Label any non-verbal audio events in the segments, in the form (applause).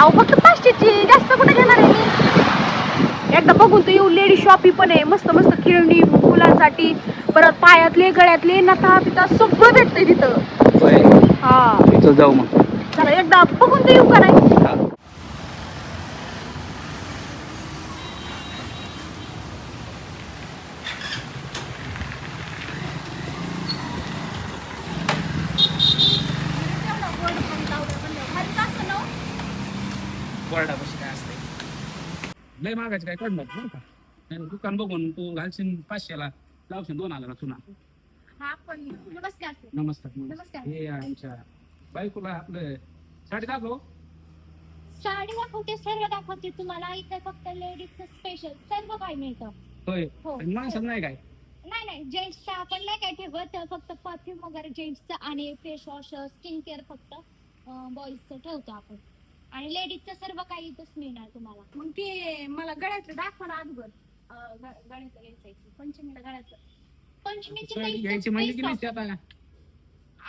अहो फक्त पाचशेची जास्त कुठे घेणार आहे मी? एकदा बघून तर येऊ लेडी शॉपी पण आहे. मस्त मस्त खेळणी मुलांसाठी परत पायातले गळ्यातले नथा पिता सगळं भेटतंय तिथं. हा. चल जाऊ मग. चला एकदा बघून तर येऊ का नाही हा. बोर्डापाशी काय असते लय मागायचं काय कडणार बरं का? नाही, दुकान बघून तू घालशील पाचशेला लावशील दोन हजार हा पण नमस्कार नमस्कार नमस्कार. हे आमच्या बायकोला आपलं साडी दाखव. साडी दाखवते सर्व दाखवते तुम्हाला. इथे फक्त लेडीजचं स्पेशल सर्व काही मिळतं. होय. हो. आणि माणसाला नाही काय? नाही नाही. जेंट्सचं आपण नाही काय ठेवत. फक्त परफ्यूम वगैरे जेंट्सचं आणि फेस वॉश स्किन केअर फक्त बॉईजचं ठेवतो आपण. आणि लेडीजचं सर्व काही इथंच मिळणार तुम्हाला. मग ते मला गळ्यातलं दाखवा ना अगोदर. अं, ग- घ्यायचंय पंचमीला पंचमीची काही घ्यायची म्हणजे की इथं नाही आता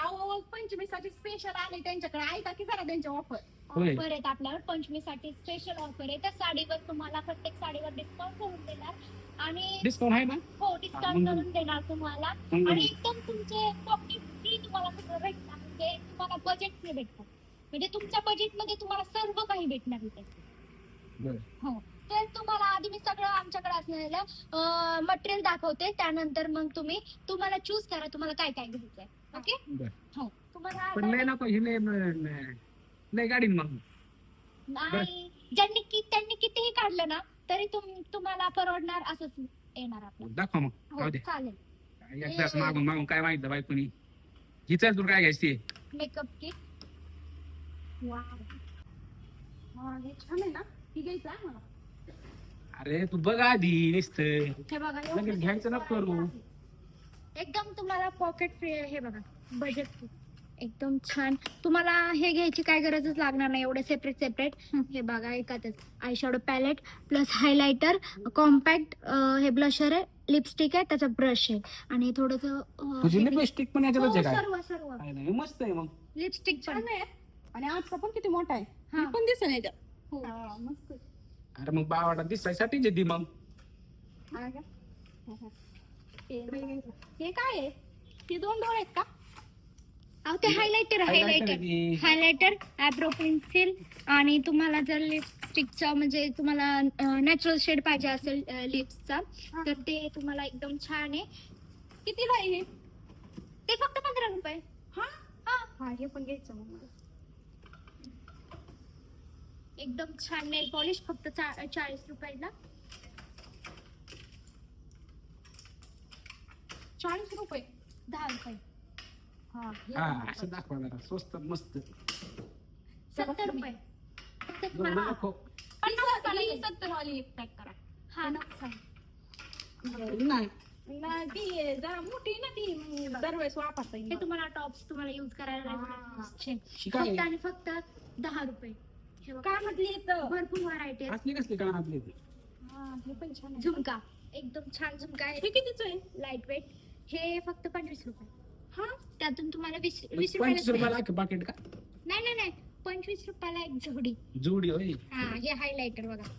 अहो पंचमीसाठी स्पेशल आले त्यांच्याकडे. ऐका की जरा त्यांच्या ऑफर होय. ऑफर आहेत आपल्यावर. पंचमीसाठी स्पेशल ऑफर आहे. त्या साडीवर तुम्हाला प्रत्येक साडीवर डिस्काउंट करून देणार. आणि डिस्काउंट आहे ना? हो डिस्काउंट करून देणार तुम्हाला. आणि एकदम तुमचे पॉकेट फ्री तुम्हाला सगळं भेटणार. म्हणजे तुम्हाला बजेट फ्री भेटणार म्हणजे तुमच्या बजेटमध्ये तुम्हाला सर्व काही भेटणार इथे. हो. तर तुम्हाला आधी मी सगळं आमच्याकडे असलेलं मटेरियल दाखवते. त्यानंतर मग तुम्ही तुम्हाला चूज करा तुम्हाला काय काय घ्यायचंय. ओके. हो. तुम्हाला गाडी मग. नाही. ज्यांनी कि त्यांनी कितीही काढलं ना तरी तुम तुम्हाला परवडणार असंच येणार आपलं. दाखवा मग. हो चालेल. एकदाच मागून मागून काय माहिती तुला काय घ्यायची मेकअप किट. हा हे छान आहे ना ही घ्यायचं आहे मला अरे तू बघ आधी नुसत. हे बघा एवढं लगेच घ्यायचं नको करू. एकदम तुम्हाला पॉकेट फ्री हे बघा बजेट फ्री एकदम छान. तुम्हाला हे घ्यायची काय गरजच लागणार नाही एवढे सेपरेट सेपरेट हे बघा एकातच. Eye shadow palette plus highlighter compact हे ब्लशर आहे लिपस्टिक आहे त्याचा ब्रश आहे. आणि थोडस तुझी लिपस्टिक पण याच्यातच आहे काय? सर्व सर्व. काय नाही मस्त आहे मग. लिपस्टिक पण छान. आहे. आणि आजचा पण किती मोठा आहे. हा. पण दिसेल याच्यात. हो. हा, मस्त अरे मग बावाडा दिसायसाठीच येते मग. हा का? हा, हा. हे हे काय आहे? हे दोन डोळे आहेत का? अहो ते हायलायटर Highlighter हायलायटर आहे. हायलायटर आयब्रो पेन्सिल आणि तुम्हाला जर लिपस्टिकचा म्हणजे तुम्हाला नॅचरल शेड पाहिजे असेल लिप्सचा तर ते तुम्हाला एकदम छान आहे. कितीला आहे हे? ते फक्त पंधरा रुपये. हा? हा. हा हे पण घ्यायचं मग मला. एकदम छान नेल पॉलिश फक्त चा- चाळीस रुपयाला. चाळीस रुपये दहा रुपये. हा हे हा पण असं दाखवा जरा स्वस्त मस्त. सत्तर रुपये. एवढं नको. सत्तर- सत्तरवाली एक पॅक करा. हा ना नाही. ना ती जरा मोठी ना ती दरवेळेस वापरता. हे तुम्हाला टॉप्स तुम्हाला युज करायला हा. लागणार फक्त आणि फक्त दहा रुपये. हे बघा. काय म्हटली इथं? भरपूर व्हरायटी असली कसली कानातली ती हा हे पण छान आहे. झुमका. एकदम छान झुमका आहे. हे कितीच आहे? लाइट वेट हे फक्त पंचवीस रुपये. हा? त्यातून तुम्हाला वीस वीस पंचवीस रुपयाला पाकिट का? नाही नाही नाही. पंचवीस रुपयाला एक जोडी. जोडी होय? हा हे हायलायटर बघा.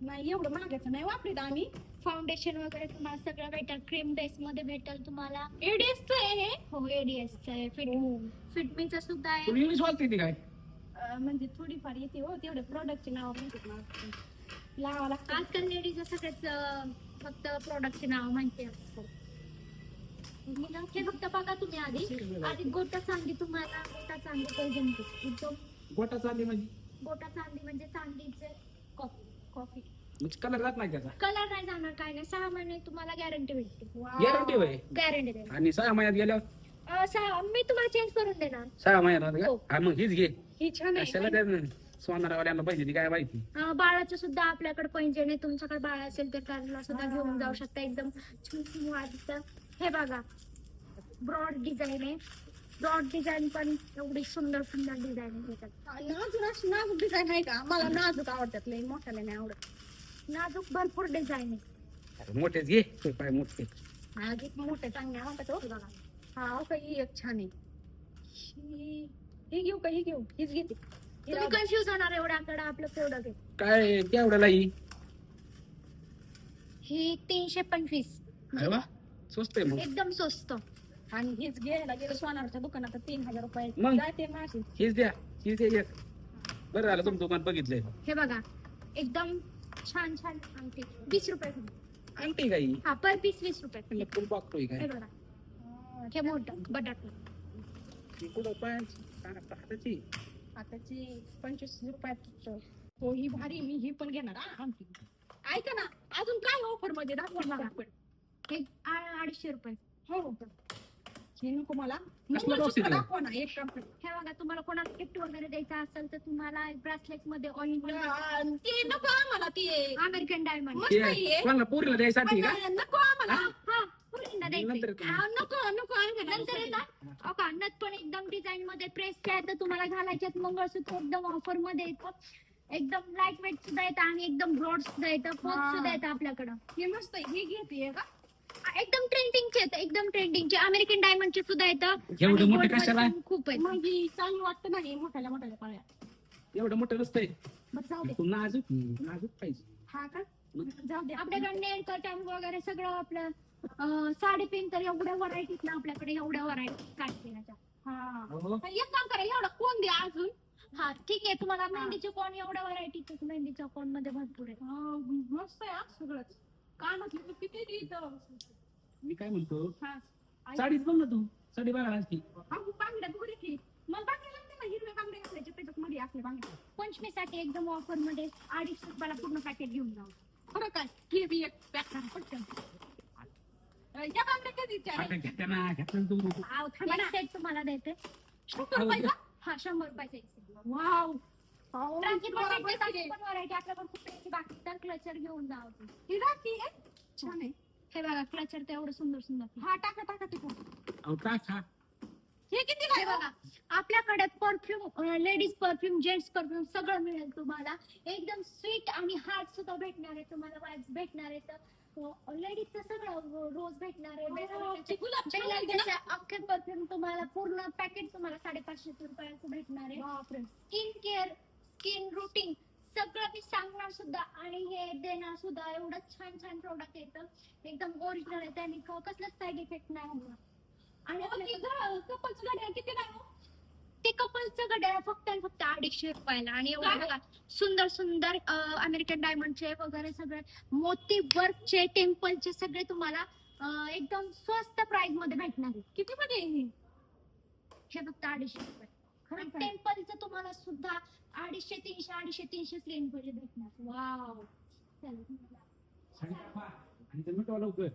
नाही एवढं महागाचं नाही वापरीत आम्ही फाउंडेशन वगैरे तुम्हाला सगळं भेटेल. क्रीम बेस मध्ये भेटेल तुम्हाला. एडीएसच आहे हे? हो एडीएस आहे. फिट फिटमीचं सुद्धा आहे. इंग्लिश वाचते ती काय? अं, म्हणजे थोडीफार येते हो तेवढे प्रोडक्टचे नाव माहितीत मला. लावा लागतात आजकाल लेडीज सगळ्याच अं, फक्त प्रोडक्टचे नाव माहिती असतात हे फक्त बघा तुम्ही आधी. आधी गोटा चांदी तुम्हाला गोटा चांदी पाहिजे एकदम गोटा चालली म्हणजे? गोटा चांदी म्हणजे चांदीचे. कॉफी. म्हणजे कलर जात नाही त्याचा. कलर नाही जाणार काय नाही. सहा महिने तुम्हाला गॅरंटी भेटते. गॅरंटी होय? गॅरंटी देणार. आणि सहा महिन्यात गेल्यावर? अं, सहा मी तुम्हाला चेंज करून देणार. सहा महिन्यात हो. का? हा. मग हीच घे. ही छान कशाला आहे त्या सोनारावाल्यांना पाहिजे ती काय माहिती? अं, बाळाचं सुद्धा आपल्याकडे पैंजण आहे तुमच्याकडे बाळ असेल तर त्याला सुद्धा घेऊन जाऊ शकता. एकदम छुन वाटतं. हे बघा. ब्रॉड डिझाईन आहे. ब्रॉड डिझाईन पण एवढी सुंदर सुंदर डिझाईन आहे त्याच्यात नाजूक अशी नाजूक डिझाईन आहे का? मला नाजूक आवडतात लई मोठ्याला नाही आवडत. नाजूक भरपूर डिझाईन आहे अरे मोठेच घे. ते पाय मोठे. हा घे मोठे चांगले आवडतात हो बघा हा काही एक छान आहे. ही ही घेऊ का ही घेऊ? हीच घेते. ही तुम्ही दे. कन्फ्युज होणार एवढ्याकडे आपलं प्रोडक्ट आहे. काय केवढ्याला ही? ही तीनशे पंचवीस. अरे वा स्वस्त आहे मग. एकदम स्वस्त. आणि हीच घ्यायला गेलं सोनारच्या दुकानात तीन हजार रुपये. मग? जाते माशी हीच द्या हीच द्या एक. बरं झालं तुमचं दुकान बघितलंय. हे बघा एकदम छान छान अंगठी. वीस रुपये आणते काही हा पर पीस वीस रुपये. फुल बघतोय हे काय बघा. हे मोठं बटाटा. ही कुठं हाताची आताची पंचवीस रुपयात हो ही भारी मी ही पण घेणार हा, आमची ऐका ना अजून काय ऑफरमध्ये दाखवा मला हे आ- अडीचशे रुपये. हो. हो नको मला कसलं मंगळसूत्र box आहे ते? दाखवा ना एक काम कर. बघा तुम्हाला कोणाला गिफ्ट वगैरे द्यायचं असेल तर तुम्हाला ब्रासलेटमध्ये ऑइल आ, ते नको आम्हाला ते. अमेरिकन डायमंड मस्त ते नाहीये. कोणाला पोरीला द्यायसाठी का? पण नको आम्हाला. हा. नंतर तुम्ही- आ, नको नको आम्हाला. नंतर आहे ना अहो का, नथ पण एकदम डिझाईन मध्ये प्रेस आहे तर तुम्हाला घालायच्यात मंगळसूत्र एकदम ऑफरमध्ये येतं एकदम लाइट वेट सुद्धा येतं आणि एकदम ब्रॉड सुद्धा येतं हा. सुद्धा येतं आपल्याकडं. हे मस्त आहे. हे घेते का? एकदम ट्रेंडिंगचे येतं एकदम ट्रेंडिंगचे अमेरिकन डायमंडचे सुद्धा येतं एवढे मोठे कशाला? खूप आहेत. मग ही चांगलं वाटतं नाही मोठ्याला मोठ्याला पाळ्या. एवढं मोठं रस्ते बरं जाऊ दे. तू नाजूक नाजूक पाहिजे. हा का? जाऊ दे आपल्याकडे नेल कटन वगैरे सगळं आपलं अं, साडी पिन तर एवढ्या व्हरायटीत ना आपल्याकडे एवढ्या व्हरायटी साडी पिनाच्या हा. हो एक काम करा एवढा कोण द्या अजून? हा ठीक आहे तुम्हाला मेहंदीचे कोण एवढ्या व्हरायटीचे मेहंदीच्या कोणमध्ये भरपूर आहे हा, मस्त आहे हा सगळंच. कानातली तर किती इथं मी काय म्हणतो? हा. साडीच बघ ना तू. साडी बघा आज की अहो, बांगड्या बघू की मग बांगड्या लागते ना हिरव्या बांगड्या घालायच्या त्याच्यात मध्ये बांगड्या. पंचमीसाठी एकदम ऑफरमध्ये अडीचशे रुपयाला पूर्ण पॅकेट घेऊन जाऊ. खरं काय? हे बी एक पॅक करा पटकन. अं, या बांगड्या कधीच्या आता घेत्या ना घेतल्या ना तू आव, थांबा ना. एक सेट तुम्हाला देते. शंभर रुपयाचा? हा शंभर रुपयाचा एक set. वाव. अहो. बाकी पण व्हरायटी आपल्याकडे खूप आहे. बाकी. तर क्लचर घेऊन जा आपण. ही राखी आहे छान आहे. हे बघा क्लचर तर एवढं सुंदर सुंदर. हा टाका टाका अहो टाक. हा हे किती हे बघा. आपल्याकडे perfume ladies perfume gents perfume सगळं मिळेल तुम्हाला. एकदम स्वीट आणि हार्ट सुद्धा भेटणार आहे तुम्हाला वाईब्स भेटणार आहे लेडीजचं सगळं रोज भेटणार आहे. ते आहे ना? बेलाचे अख्खे परफ्यूम तुम्हाला पूर्ण पॅकेट तुम्हाला साडेपाचशे रुपयाचं भेटणार आहे. स्किन केअर स्किन रुटीन सगळं मी सांगणार सुद्धा आणि हे देणार सुद्धा एवढं छान छान प्रोडक्ट येतं एकदम ओरिजिनल आहे त्याने क- कसलाच साईड इफेक्ट नाही होणार आणि कपलचं किती नाही हो? ते कपलचं गड्या फक्त आणि फक्त अडीचशे रुपयाला आणि एवढं काय? बघा सुंदर सुंदर अमेरिकन डायमंडचे वगैरे सगळे मोती वर्कचे टेम्पलचे सगळे तुम्हाला एकदम स्वस्त प्राइसमध्ये भेटणार आहे किती मध्ये हे? फक्त अडीचशे रुपये? टेम्पलचं तुम्हाला सुद्धा अडीचशे तीनशे अडीचशे तीनशे रेंजमध्ये भेटणार. वाव. चला. साडी दाखवा. आणि ते मिटवा लवकर.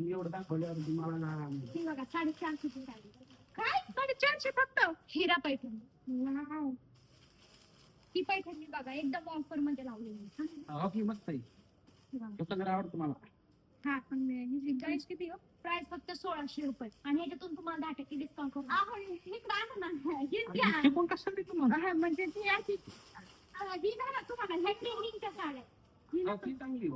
मी एवढं दाखवल्यावर तुम्हाला ही बघा साडेचारशेची साडी काय? साडेचारशे फक्त? हिरा पैठणी. वाव. ही पैठणी बघा एकदम ऑफरमध्ये लावलेली हॉकी मस्त आहे. तो आवडतो मला. हा पण प्राइस किती हो प्राइस फक्त सोळाशे रुपये. आणि ह्याच्यातून तुम्हाला दहा टक्के डिस्काउंट करू आणा ना हीच आणि हा, म्हणजे ती अशी ही तुम्हाला. ह्या ही ना चांगली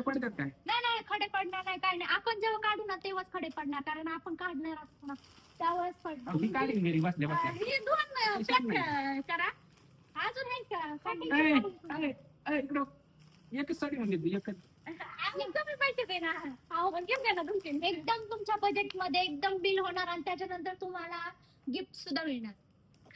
पडतात काय? नाही नाही खडे पडणार नाही. काय नाही. आपण जेव्हा काढू ना तेव्हाच खडे पडणार. कारण आपण काढणार असतो ना. त्यावेळेस पडणार. अहो, ही काढीन घरी बसल्या अं, बसल्या ही दोन पॅक करा. अजून आहे का करा. इकडं. एकच साडी एकच. आम्ही (laughs) कमी पैसे देणार अहो पण घेऊन घ्या ना तुमचे एकदम तुमच्या बजेटमध्ये एकदम बिल होणार आणि त्याच्यानंतर तुम्हाला गिफ्ट सुद्धा मिळणार.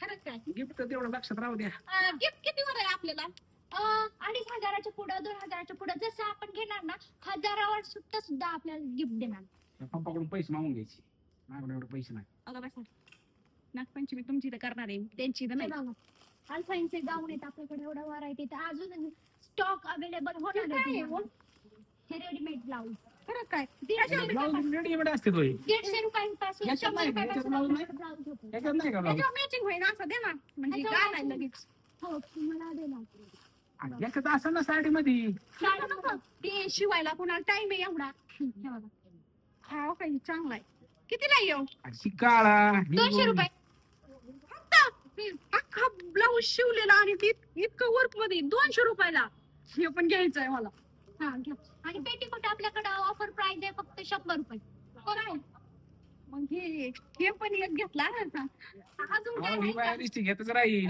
खरंच काय? गिफ्ट तेवढं लक्षात राहू द्या. गिफ्ट किती वर आहे आपल्याला? अं, अडीच हजाराच्या पुढं दोन हजाराच्या पुढं जसं आपण घेणार ना हजारावर सुद्धा सुद्धा आपल्याला गिफ्ट देणार. पप्पाकडून पैसे मागून घ्यायचे. माझ्याकडे एवढे पैसे नाही. अगं बसा नागपंचमी तुमची तर करणार आहे. त्यांची तर नाही. अल्फाईनचे गाऊन आहेत आपल्याकडे एवढ्या व्हरायटी तर अजून स्टॉक अवेलेबल होणार आहे आहे, तुम्हाला. हे रेडीमेड ब्लाऊज काय दीडशे रेडीमेड असते तो हे. दीडशे रुपयांपासून याच्यात शंभर नाही का? याच्यात रुपयापासून ब्लाऊज नाही? आपल्याकडे ब्लाऊज भेटतो. त्याच्यात नाही का ब्लाऊज त्याच्यावर मॅचिंग होईल असं दे ना म्हणजे त्याच्यावर matching. लगेच हो तुम्हाला देणार आणि याच्यात असं ना साडी मध्ये. ते शिवायला कुणाला टाइम आहे एवढा हे बघा. हा काही चांगला आहे कितीला येऊ अशी काळा ही दोनशे. रुपये फक्त अख्खा ब्लाऊज शिवलेला आणि ती इतकं वर्कमध्ये दोनशे रुपयाला हे पण घ्यायचं आहे मला हा घ्या. आणि पेटीकोट आपल्याकडे ऑफर प्राइस आहे फक्त शंभर रुपये. बरोबर? मग हे हे पण एक घेतला अजून काय नाही का? दिसती घेतच राहील.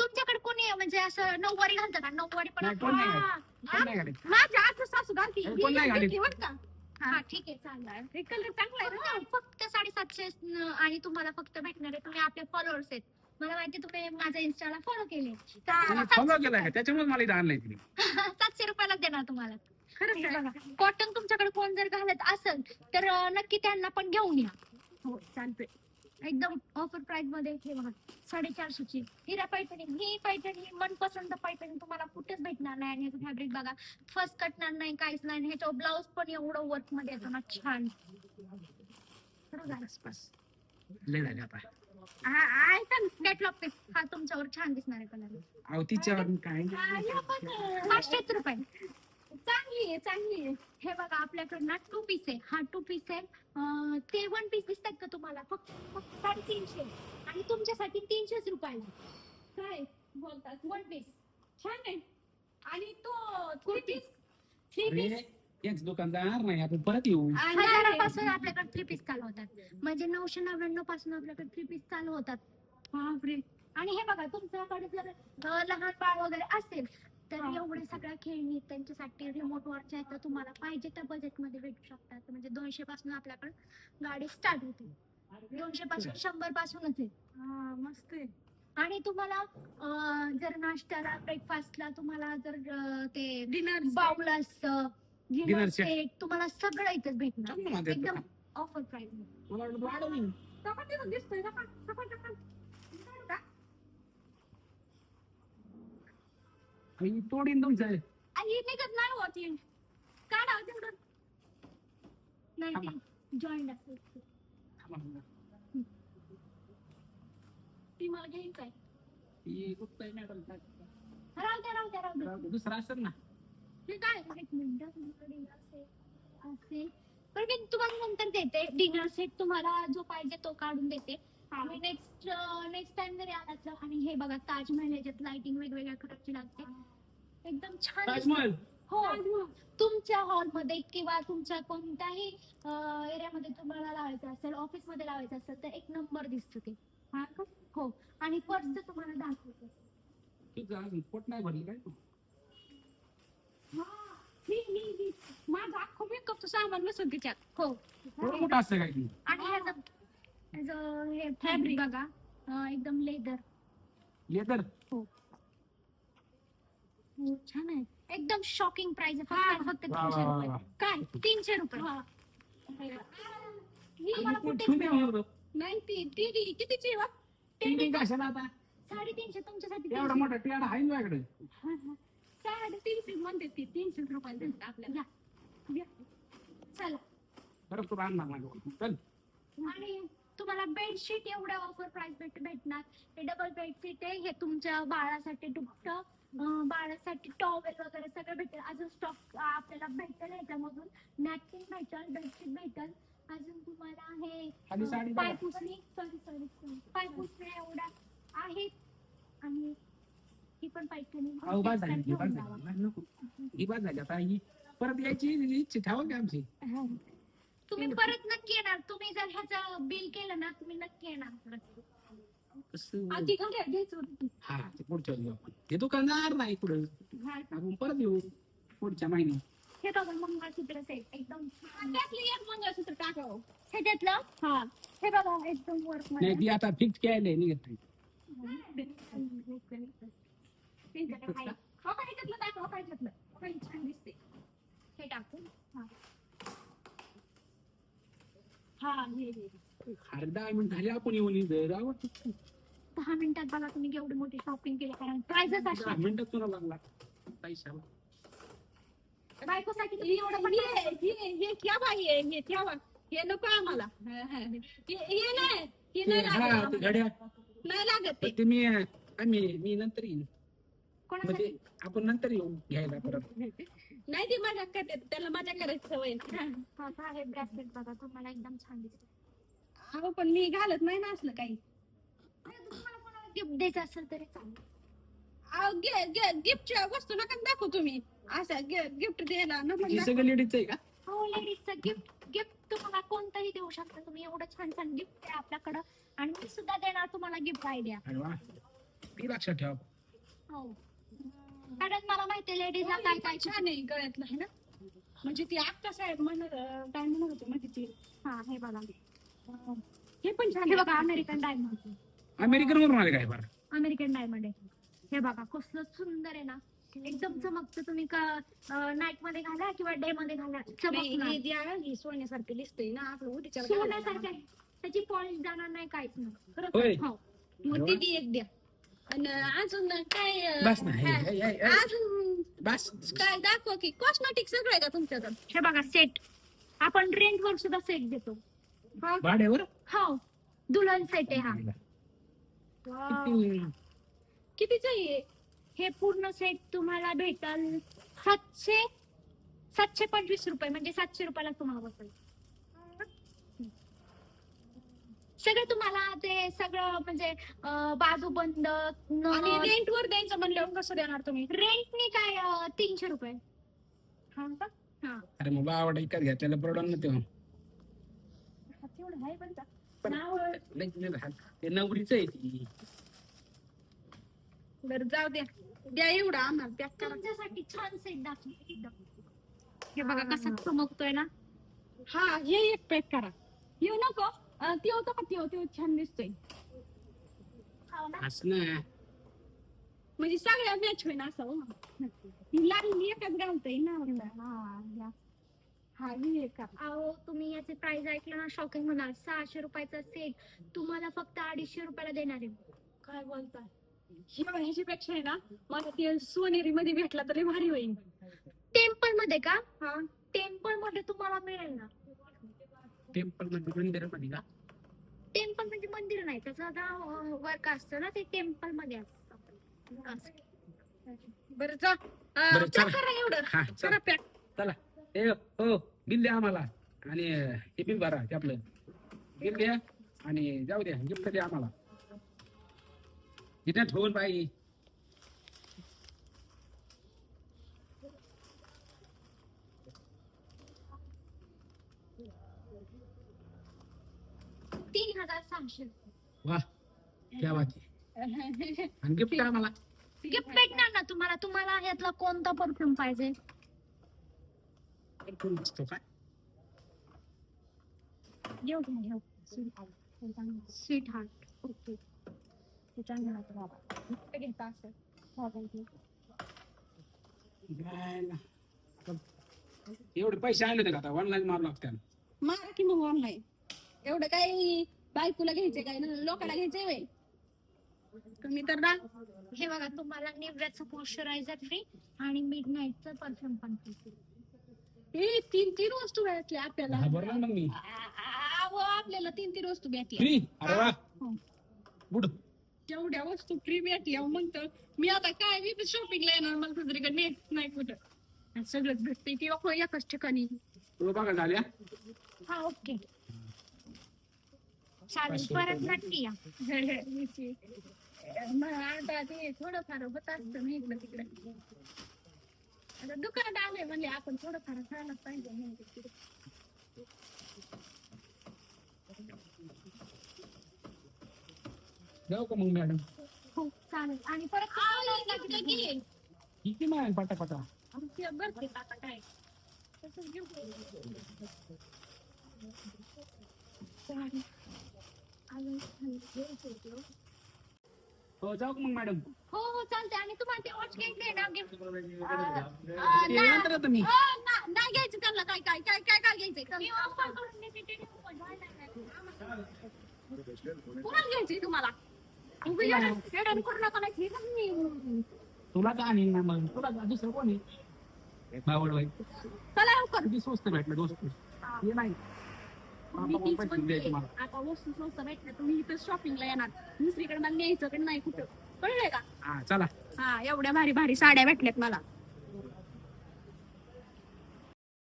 तुमच्याकडे कोणी आहे? म्हणजे असं नऊवारी घालतं का नऊवारी पण नाही, कोण नाही हा. कोण नाही घालीत? माझ्या आजू सासू घालती. अरे, कोण नाही घालीत? ही बरं का? हा. ठीक आहे चालेल. हे कलर चांगला आहे ना. फक्त फक्त साडेसातशे न- आणि तुम्हाला फक्त भेटणार आहे. तुम्ही आपले फॉलोअर्स आहेत. मला माहिती तुम्ही माझ्या इन्स्टाला फॉलो केले तुम्ही फॉलो केलाय का? त्याच्यामुळे मला इथं आणलंय तिने (laughs) सातशे रुपयाला देणार तुम्हाला. खरंच आहे. कॉटन तुमच्याकडे कोण जर घालत असेल तर अं, नक्की त्यांना पण घेऊन या. हो चालतंय. एकदम ऑफर प्राइसमध्ये हे बघा साडेचारशेची. हिरा पैठणी ही पैठणी मनपसंत पैठणी तुम्हाला कुठेच भेटणार नाही. आणि ह्याचं फॅब्रिक बघा फर्स्ट कटणार नाही काहीच नाही. आणि ह्याचं ब्लाऊज पण एवढं वर्कमध्ये येतो ना छान. बस. लय झाले आता. हा, आहे का कॅटलॉग पीस हा तुमच्यावर छान दिसणार आहे कलर अहो तिच्यावर काय. पाचशेच रुपये. चांगली आहे चांगली आहे. हे बघा आपल्याकडे ना टू पीस आहे. हा टू पीस आहे. अं, ते वन पीस दिसतात का तुम्हाला? फक्त फक्त साडेतीनशे. आणि तुमच्यासाठी तीनशेच रुपयाला. काय बोलतात? वन पीस छान आहे. आणि तो कुर्ती थ्री अरे पीस हेच दुकान जाणार नाही आपण परत येऊ. हजारापासून आपल्याकडे थ्री पीस चालू होतात. म्हणजे नऊशे नव्याण्णवपासून आपल्याकडे थ्री पीस चालू होतात. बापरे. आणि हे बघा तुमच्याकडे जर अं, लहान बाळ वगैरे असेल तर हा. एवढे सगळ्या खेळणी त्यांच्यासाठी रिमोट वॉचच्या आहेत तर तुम्हाला पाहिजे त्या बजेटमध्ये भेटू शकतात. म्हणजे दोनशे पासून आपल्याकडे गाडी स्टार्ट होते. दोनशे पासून शंभर पासूनच आहे. हा मस्त आहे. आणि तुम्हाला अं, जर नाश्त्याला ब्रेकफास्टला तुम्हाला जर अं, ते डिनर बाउल असतं Dinner डिनर set. सेट तुम्हाला सगळं इथेच भेटणार. चांगलं म्हणतात एकदम. ऑफर प्राइस मला वाटलं वाढवून. दिसतोय सकाळ आई, तोडीन तुमचं. आणि निघत नाही होती काढा तेवढं. नाही. ते जॉईंट असेल थांबा. ती मला घ्यायचं आहे ही गुप्ताई मॅडम. काय? राहू द्या राहू द्या राहू द्या. राहू दे, दुसरं असेल ना. हे काय एक मिनिट माझ्याकडे असे असे पण मी तुम्हाला नंतर देते. डिनर सेट तुम्हाला जो पाहिजे तो काढून देते. आणि नेक्स्ट नेक्स्ट टाइम जरी आला तर आणि हे बघा ताजमहल याच्यात लाइटिंग वेगवेगळ्या कलरची लागते. एकदम छान दिसते. हो. तुमच्या हॉलमध्ये किंवा तुमच्या कोणत्याही एरियामध्ये तुम्हाला लावायचं असेल ऑफिसमध्ये लावायचं असेल तर एक नंबर दिसतो ते. हा का? हो. आणि पर्स तुम्हाला दाखवतो. तुझं अजून पोट नाही भरलं काय तू? माझा अख्खं मेकअपचं सामान बसून तिच्यात हो. थोडं मोठं असतं काय आणि ह्याचं ह्याचं हे फॅब्रिक बघा. अं, एकदम लेदर लेदर छान आहे. एकदम शॉकिंग प्राइस आहे. हा, फक्त फक्त वा, तीनशे वा, रुपये. वा. काय? तीनशे रुपये. हा. ही मला. नाही ती ती ती कितीची आहे बा? कशाला आता? साडेतीनशे तुमच्यासाठी एवढा तीनशे. मोठा टियाडा आहे ना माझ्याकडे साडे तीनशे म्हणते ती तीनशे रुपयाला देतात आपल्याला. घ्या. चला. बरं तू चल. आणि तुम्हाला बेडशीट एवढ्या ऑफर प्राइस भेट भेटणार. हे डबल बेडशीट आहे. हे तुमच्या बाळासाठी दुपटं बाळासाठी टॉवेल वगैरे सगळं भेटेल. अजून स्टॉक आपल्याला भेटेल ह्याच्यामधून. नॅपकिन भेटेल बेडशीट भेटेल. अजून तुम्हाला हे साडी बघा. पायपुसणी सॉरी सॉरी पायपुसण्या एवढ्या आहेत. आणि ही पण झाली ही बाद नको. ही बाद झाली आता ही परत यायची इच्छा ठेवा की आमची. तुम्ही परत नक्की येणार. तुम्ही जर ह्याचं बिल केलं ना तुम्ही नक्की येणार परत. कसं? आधी घड्याळ घ्यायचं होतं हा ते पुढच्या वेळी आपण. हे दुकानदार नाही पुढे. आपण परत येऊ पुढच्या महिन्यात. हे बघा मंगळसूत्र सेट एकदम छान. त्यातली एक मंगळसूत्र टाकावं. ह्याच्यातलं? हा. हे बघा एकदम वर्कमध्ये. नाही ती आता फिक्स केलंय निघत नाही. त्यांच्याकडे आहे. हो का ह्याच्यातलं टाका, का ह्याच्यातलं? का हे छान दिसते हे टाकून हा हे हे अरे दहा मिनिट झाली आपण येऊन इथं. दहा मिनिटात बघा तुम्ही केवढी मोठी शॉपिंग केली. कारण दहा अशा मिनिटात तुला लागला. पैसा बायकोसाठी हे एवढं पण हे हे हे ठेवा हे हे ठेवा हे नको आम्हाला. हा, हा. हे हे नाही हे नाही हा लागत. ते घड्या. नाही लागत ते. ते मी आम्ही मी नंतर येईन. म्हणजे आपण नंतर येऊ घ्यायला परत. नाही ती मजा करते त्याला मजा करायची सवय नाही. हा, हा, हे ब्रेसलेट बघा. तुम्हाला एकदम छान दिसत. अहो पण मी घालत नाही ना असलं काही. तुम्हाला कोणाला गिफ्ट द्यायचं असेल तरी चालेल. गिफ्टच्या वस्तू नका दाखवू तुम्ही. असं गिफ्ट द्यायला नको ही सगळं लेडीजचं आहे का? हो लेडीजचं गिफ्ट गिफ्ट तुम्हाला कोणतंही देऊ शकता. तुम्ही एवढं छान छान गिफ्ट आहे आपल्याकडं. आणि मी सुद्धा देणार तुम्हाला गिफ्ट आयडिया वा ती लक्षात ठेवा. हो. कारण मला माहिती लेडीजला काय काय छान आहे गळ्यातलं आहे ना? म्हणजे ती आत्ता साहेब म्हणत काय म्हणत होते म्हणजे ती हा हे बघा. हे पण छान हे आहे. बघा अमेरिकन डायमंड अमेरिकन वरून आले काय बरं? अमेरिकन डायमंड आहे. हे बघा कसलं सुंदर आहे ना. एकदम चमकतं तुम्ही का नाईटमध्ये घाला किंवा डे मध्ये घाला नाही, चमकणार. हे द्या ही सोन्यासारखी दिसतंय ना आपलं सोन्यासारखं आहे. त्याची पॉलिश जाणार नाही काहीच नाही. होय. हो. मग ती ती एक द्या. अजून काय बस ना हे, हा, हे, हे, हे. अजून बस काय दाखवा की कॉस्मेटिक सगळं आहे का तुमच्याकडे? हे बघा सेट आपण रेंट वर सुद्धा सेट देतो. भाड्यावर? हो. दुल्हन सेट आहे हा. किती? कितीच आहे हे? पूर्ण सेट तुम्हाला भेटल सातशे सातशे पंचवीस रुपये म्हणजे सातशे रुपयाला तुम्हाला बसेल. सगळं तुम्हाला ते सगळं म्हणजे अं, बाजूबंद आणि रेंट वर द्यायचं म्हणल्यावर कसं देणार तुम्ही? रेंटने काय अं, तीनशे रुपये. हा का? अरे मग आवड विकत घेतलेला प्रॉडक्ट ना तेव्हा हा, तेवढं आहे पण का? पण- नाव लई- लई राहत. ते नवरीच आहे ती. बरं जाऊ द्या. द्या एवढं आम्हाला पॅक करा. तुमच्यासाठी छान सेट दाखवते एकदम हे बघा कसा चमकतोय ना. हा हे एक पॅक करा. येऊ नको. ते होतं का ते होतं छान दिसतोय हो ना? म्हणजे सगळ्या मॅच होईन असं हो. लागली एकच घालतोय ना हा, या. हा ही एक अहो तुम्ही याचे प्राइस ऐकलं ना शॉकिंग होणार सहाशे रुपयाचा सेट तुम्हाला फक्त अडीचशे रुपयाला देणार आहे. काय बोलताय? ही बघा, ह्याच्यापेक्षा आहे ना मला ते सोनेरी मध्ये भेटला तरी भारी होईल टेम्पलमध्ये का? हा. टेम्पलमध्ये तुम्हाला मिळेल ना. टेम्पलमध्ये मंदिरामध्ये का? टेम्पल म्हणजे मंदिर नाही त्याचं नाव वर्क असतं ना ते टेम्पलमध्ये असतं. असं. बरं जा अं, बरं, pack चला. करा एवढं. हा चला. करा पॅक चला. ए हो बिल द्या आम्हाला. आणि हे बिल भरा ते आपलं. बिल द्या आणि जाऊ द्या गिफ्ट द्या आम्हाला. इथे ठेवून पाहिजे तीन हजार सहाशे वा क्या बात आहे. आणि गिफ्ट भेटणार ना तुम्हाला? तुम्हाला ह्यातला कोणता परफ्यूम पाहिजे? कोण असतो काय? घेऊ घ्या घेऊ. स्वीट हार्ट ओके घेता असं गायला. आता एवढे पैसे आले होते का आता? ऑनलाईन मारू लागतात मारा की मग ऑनलाईन एवढं काही बायकोला घ्यायचंय काय? ना लोकांना घ्यायचंय वय तुम्ही तर ना हे बघा तुम्हाला निवड्याचं मॉइश्चरायझर फ्री आणि मिड नाईटचं परफ्यूम पण फ्री हे तीन तीन वस्तू भेटल्या आपल्याला. हा बरोबर मग मी. आ- अहो, आपल्याला तीन तीन वस्तू भेटल्या. फ्री अरे वा. हो. वस्तू फ्री भेटल्या मग तर मी आता काय मी शॉपिंगला येणार मला दुसरीकडे नेट नाही कुठं. आणि सगळंच भेटतंय ते अहो एकाच ठिकाणी? तुला बघा झाल्या? हा ओके. चालेल परत नक्की या. (laughs) मग आता ते थोडंफार होत असतं ना इकडं तिकडं. आता दुकानात आले म्हणजे आपण थोडंफार खायला पाहिजे ना तिकडे. जाऊ का मग मॅडम? हो चालेल. आणि परत. किती मॅडम पटापटा? आता काय. तसंच घेऊ. हो जाऊ मग मॅडम? हो हो चालते आणि तुम्हाला ते वॉच नंतर ना- नाही घ्यायचं त्यांना काय काय काय काय काय घ्यायचंय. कुणाला घ्यायचंय तुम्हाला? करू नका नाही मी. आणीन ना मग तुला दुसरं कोणी बावड बाई चला लवकर. स्वस्त भेटलं दोस्त. हे नाही. मी तीच म्हणते, आता वस्तू स्वस्त भेटल्या तुम्ही इथं शॉपिंगला येणार. दुसरीकडे मला न्यायचं पण नाही कुठं. कळलंय का? हा चला. हा एवढ्या भारी भारी साड्या भेटल्यात मला.